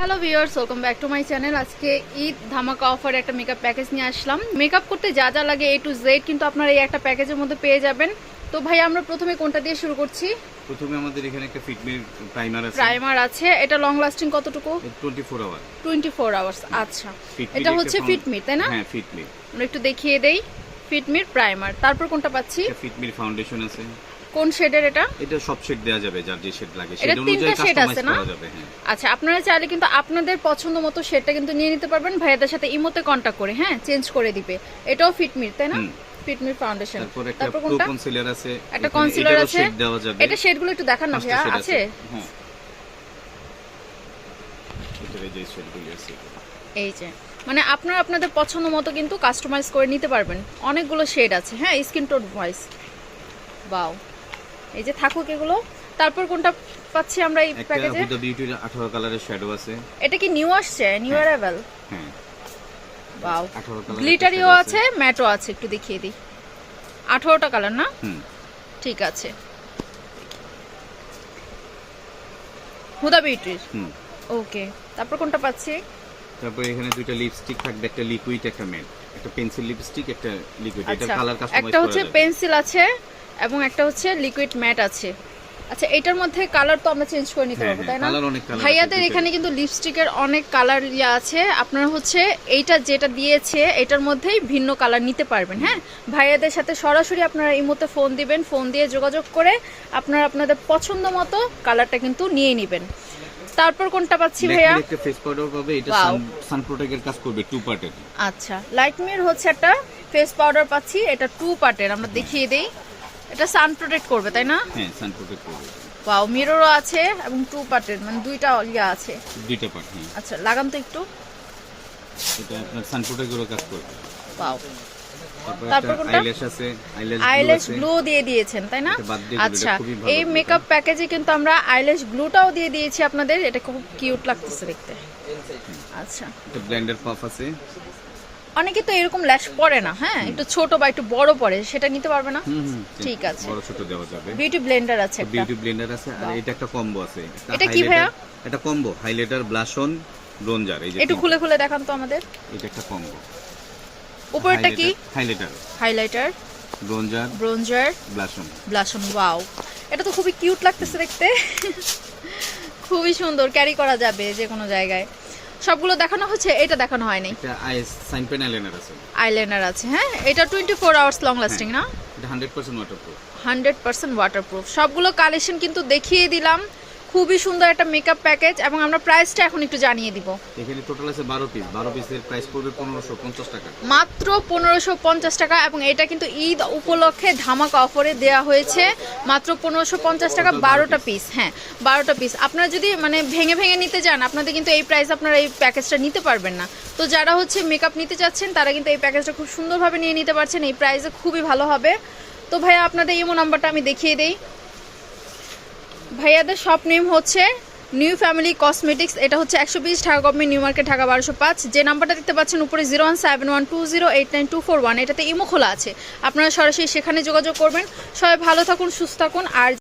Hello viewers welcome back to my channel আজকে ঈদ ধামাকা অফারে একটা মেকআপ প্যাকেজ নিয়ে আসলাম। মেকআপ করতে যা যা লাগে এ টু জেড কিন্তু আপনারা এই একটা প্যাকেজের মধ্যে পেয়ে যাবেন। তো ভাই আমরা প্রথমে কোনটা দিয়ে শুরু করছি? প্রথমে আমাদের এখানে একটা ফিটমির প্রাইমার আছে। প্রাইমার আছে। এটা লং লাস্টিং কতটুকু? Twenty four hour twenty four hours আচ্ছা এটা হচ্ছে ফিটমির তাই না? হ্যাঁ ফিটমি আমরা একটু দেখিয়ে দেই। ফিটমির প্রাইমার তারপর কোনটা পাচ্ছি? ফিটমির ফাউন্ডেশন আছে। কোন শেডের এটা? এটা সব শেড দেওয়া যাবে যার যে শেড লাগে সেটা অনুযায়ী কাস্টমাইজ? করা যাবে হ্যাঁ। আচ্ছা আপনারা চাইলে কিন্তু আপনাদের পছন্দ মতো শেডটা কিন্তু নিয়ে নিতে পারবেন ভাইয়াদের সাথে ইমোতে কন্ট্যাক্ট করে হ্যাঁ চেঞ্জ করে দিবে। এটাও ফিটমির তাই না? হুম। ফিটমির ফাউন্ডেশন তারপর কোনটা? কনসিলার আছে একটা কনসিলার আছে। shade দেওয়া যাবে। এটা শেডগুলো একটু দেখান না ভাইয়া আছে। হ্যাঁ। এই যে শেডগুলি আছে। এই যে মানে আপনারা আপনাদের পছন্দ মতো কিন্তু কাস্টমাইজ করে নিতে পারবেন। অনেকগুলো শেড আছে হ্যাঁ স্কিন টোন ভয়েস বাও। এই যে থাকুক এগুলো। তারপর কোনটা পাচ্ছি আমরা এই একটা প্যাকেজে? হুদা বিউটির 18 কালারের শ্যাডো আছে। এটা কি নিউ আসছে? নিউ অ্যারাইভেল হ্যাঁ। বাও 18 কালার গ্লিটারিও আছে ম্যাটও আছে একটু দেখিয়ে দিই। আঠারোটা কালার না? হুম। ঠিক আছে। হুদা বিউটির হুম। ওকে তারপর কোনটা পাচ্ছি? তারপর এখানে দুইটা লিপস্টিক থাকবে একটা লিকুইড একটা ম্যাট একটা পেন্সিল লিপস্টিক একটা লিকুইড এটা আচ্ছা। কালার কাস্টমাইজ একটা হচ্ছে পেন্সিল আছে এবং একটা হচ্ছে লিকুইড ম্যাট আছে। আচ্ছা এটার মধ্যে কালার তো আমরা চেঞ্জ করে নিতে হ্যাঁ, পারব হ্যাঁ, তাই না colour আছে ভাইয়াদের এখানে কিন্তু লিপস্টিকের অনেক কালার ইয়ে আছে। আপনারা হচ্ছে এইটা যেটা দিয়েছে এটার মধ্যেই ভিন্ন কালার নিতে পারবেন হ্যাঁ? ভাইয়াদের সাথে সরাসরি আপনারা এই মুহূর্তে ফোন দিবেন ফোন দিয়ে যোগাযোগ করে আপনারা আপনাদের পছন্দ মতো কালারটা কিন্তু নিয়ে নেবেন। তারপর কোনটা পাচ্ছি ভাইয়া? একটা ফেস পাউডার পাবে এটা সান প্রোটেক্টের কাজ করবে টু পার্টের আচ্ছা লাইটমির হচ্ছে একটা ফেস পাউডার পাচ্ছি এটা টু পার্টের আমরা দেখিয়ে দেই। এটা সান প্রোটেক্ট করবে তাই না? হ্যাঁ সান প্রোটেক্ট করবে। ওয়াও মিররও আছে এবং টু পার্টের মানে দুইটা ইয়া আছে। দুইটা পার্ট হ্যাঁ। আচ্ছা লাগান তো একটু। এটা আপনার সান প্রোটেক্টেরও কাজ করবে। ওয়াও তারপর কোনটা? আইল্যাশ আছে আইল্যাশ গ্লু দিয়ে দিয়েছেন তাই না? এটা এটা আচ্ছা এই মেকআপ প্যাকেজে কিন্তু আমরা আইল্যাশ গ্লুটাও দিয়ে দিয়েছি আপনাদের এটা খুব কিউট লাগতেছে দেখতে। আচ্ছা। একটা ব্লেন্ডার পাফ আছে। অনেকে তো এরকম ল্যাশ পরে না হ্যাঁ? একটু ছোট বা একটু বড় পরে সেটা নিতে পারবে না? ঠিক। আছে। বড় ছোট দেওয়া যাবে। বিউটি ব্লেন্ডার আছে একটা। বিউটি ব্লেন্ডার আছে আর এটা একটা কম্বো আছে। এটা কি ভাইয়া? এটা কম্বো হাইলাইটার ব্লাশন ব্রোঞ্জার এই যে একটু খুলে খুলে দেখান তো আমাদের। এটা একটা কম্বো উপরটা কি? Highlighter highlighter bronzer bronzer blush on blush on wow এটা তো খুবই কিউট লাগতেছে দেখতে। খুবই সুন্দর ক্যারি করা যাবে যে কোনো জায়গায়। সবগুলো দেখানো হচ্ছে এটা দেখানো হয়নি। এটা আইস সাইন পেন আইলাইনার আছে। আইলাইনার আছে হ্যাঁ? এটা twenty four hours long lasting না? এটা hundred percent waterproof hundred percent waterproof সবগুলো কালেকশন কিন্তু দেখিয়ে দিলাম। খুবই সুন্দর একটা মেকআপ প্যাকেজ এবং আমরা প্রাইসটা এখন একটু জানিয়ে দিব। এখানে টোটাল আছে বারো পিস বারো পিসের প্রাইস পড়বে পনেরোশো পঞ্চাশ টাকা। মাত্র পনেরোশো পঞ্চাশ টাকা এবং এটা কিন্তু ঈদ উপলক্ষে ধামাকা অফারে দেওয়া হয়েছে। মাত্র পনেরোশো পঞ্চাশ টাকা Total বারোটা পিস হ্যাঁ বারোটা পিস আপনারা যদি মানে ভেঙে ভেঙে নিতে চান আপনাদের কিন্তু এই প্রাইস আপনারা এই প্যাকেজটা নিতে পারবেন না। তো যারা হচ্ছে মেকআপ নিতে চাচ্ছেন তারা কিন্তু এই প্যাকেজটা খুব সুন্দরভাবে নিয়ে নিতে পারছেন। এই প্রাইসে খুবই ভালো হবে। তো ভাইয়া আপনাদের ইমো নাম্বারটা আমি দেখিয়ে দেই। ভাইয়াদের শপ নেম হচ্ছে নিউ ফ্যামিলি কসমেটিক্স এটা হচ্ছে একশো বিশ Dhaka government New Market Dhaka বারোশো পাঁচ। যে নাম্বারটা দেখতে পাচ্ছেন উপরে zero one seven one two zero eight nine two four one এটাতে ইমো খোলা আছে আপনারা সরাসরি সেখানে যোগাযোগ করবেন সবাই ভালো থাকুন সুস্থ থাকুন আর